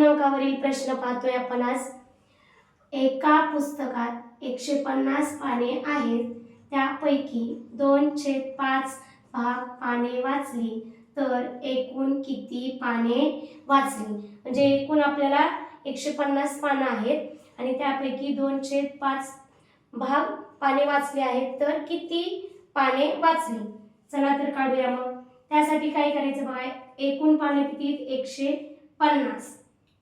पूर्णांकावरील प्रश्न पाहतोय आपण आज. एका पुस्तकात एकशे पन्नास पाने आहेत. त्यापैकी दोन छेद पाच भाग पाने वाचली तर एकूण किती पाने वाचली? म्हणजे एकूण आपल्याला एकशे पन्नास पानं आहेत आणि त्यापैकी दोन छेद पाच भाग पाने वाचले आहेत तर किती पाने वाचली? चला तर काढूया मग. त्यासाठी काय करायचं बघा एकूण पानं किती एकशे पन्नास.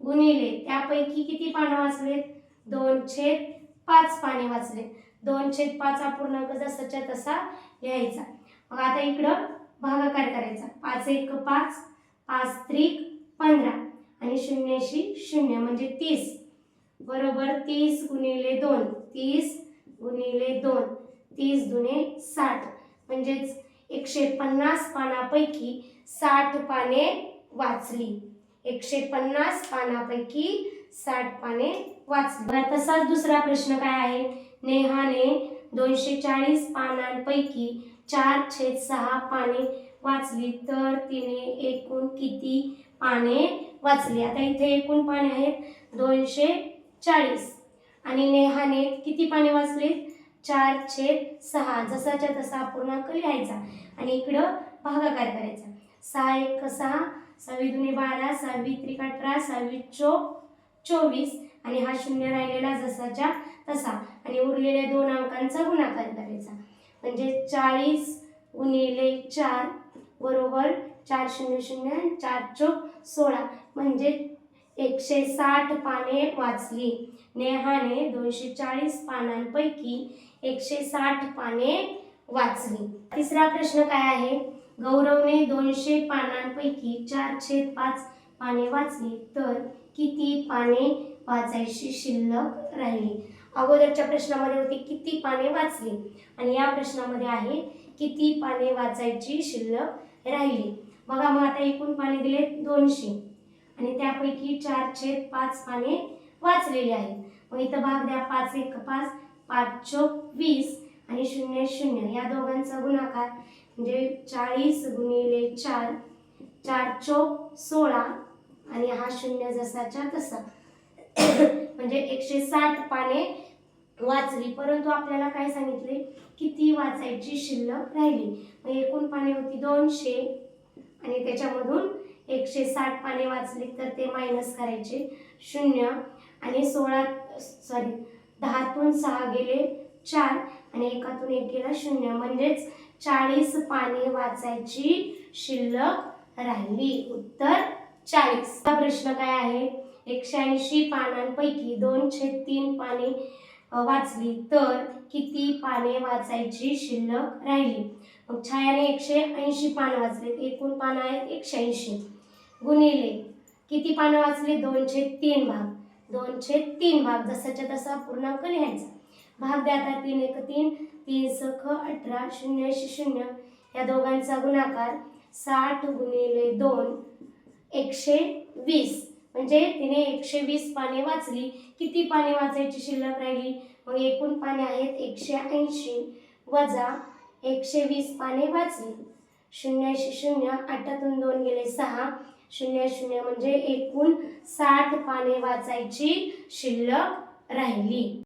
गुणिले त्यापैकी किती पानं वाचलेत? दोन छेद पाच पाने वाचले. दोन छेद पाच हा पूर्णांक जसाच्या तसा लिहायचा. मग आता इकडं भागाकार करायचा. पाच एक पाच पाच त्रिक पंधरा आणि शून्यशी शून्य म्हणजे तीस. बरोबर तीस गुणिले दोन तीस गुणिले दोन तीस दुने साठ. म्हणजेच एकशे पन्नास पानापैकी साठ पाने वाचली. एकशे पन्नास पानापैकी साठ पाने वाचली. तसाच दुसरा प्रश्न काय आहे? नेहाने दोनशे चाळीस पानांपैकी चार छेद सहा पाने वाचली तर तिने एकूण किती पाने वाचली? आता इथे एकूण पाने आहेत दोनशे चाळीस आणि नेहाने किती पाने वाचली? चार छेद सहा. जसाच्या तसा पूर्णांक लिहायचा आणि इकडं भागाकार करायचा. सहा एक सहा सहावी दुने बारा सहावी त्रिक अठरा सहावी चो चोवीस. आणि हा शून्य राहिलेला जसाच्या तसा. आणि उरलेल्या दोन अंकांचा गुणाकार करायचा. म्हणजे चाळीस गुणिले चार बरोबर चार शून्य शून्य चार चोक सोळा. म्हणजे एकशे साठ पाने वाचली. नेहाने दोनशे चाळीस पानांपैकी एकशे साठ पाने वाचली. तिसरा प्रश्न काय आहे? गौरवने दोनशे पानांपैकी चार छेद पाच पाने वाचली तर किती पाने वाचायची शिल्लक राहिली? अगोदरच्या प्रश्नामध्ये होती किती पाने वाचली? आणि या प्रश्नामध्ये आहे किती पाने वाचायची शिल्लक राहिली? बघा मग आता एकूण पाने दिले दोनशे. आणि त्यापैकी चार छेद पाच पाने वाचलेली आहेत. मग इथं भाग द्या पाच एक पाच पाच चोक वीस आणि शून्य शून्य. या दोघांचा गुणाकार म्हणजे चाळीस गुणिले चार चार चोक सोळा आणि हा शून्य जसाच्या तसा. म्हणजे एकशे साठ पाने वाचली. परंतु आपल्याला काय सांगितले? किती वाचायची शिल्लक राहिली. मग एकूण पाने होती दोनशे आणि त्याच्यामधून एकशे साठ पाने वाचली. तर ते मायनस करायचे शून्य आणि सोळा सॉरी दहातून सहा गेले चार. आणि एकातून एक गेला शून्य. म्हणजेच चाळीस पाने वाचायची शिल्लक राहिली. उत्तर चाळीस. हा प्रश्न काय आहे? एकशे ऐंशी पानांपैकी दोन छेद तीन पाने वाचली तर किती पाने वाचायची शिल्लक राहिली? मग छायाने एकशे ऐंशी पानं वाचले. एकूण पानं आहेत एकशे ऐंशी. गुणिले किती पानं वाचले? दोनशे तीन भाग. दोनशे तीन भाग. जसाच्या तसा पूर्णांक लिहायचा. भाग द्याता तीन एक तीन तीन सख अठरा शून्य शून्य. या दोघांचा गुणाकार साठ गुणिले दोन एकशे वीस. म्हणजे तिने एकशे वीस पाने वाचली. किती पाने वाचायची शिल्लक राहिली? मग एकूण पाने आहेत एकशे ऐंशी. वजा एकशे वीस पाने वाचली. शून्याशी शून्य आठातून दोन गेले सहा. शून्य शून्य म्हणजे एकूण साठ पाने वाचायची शिल्लक राहिली.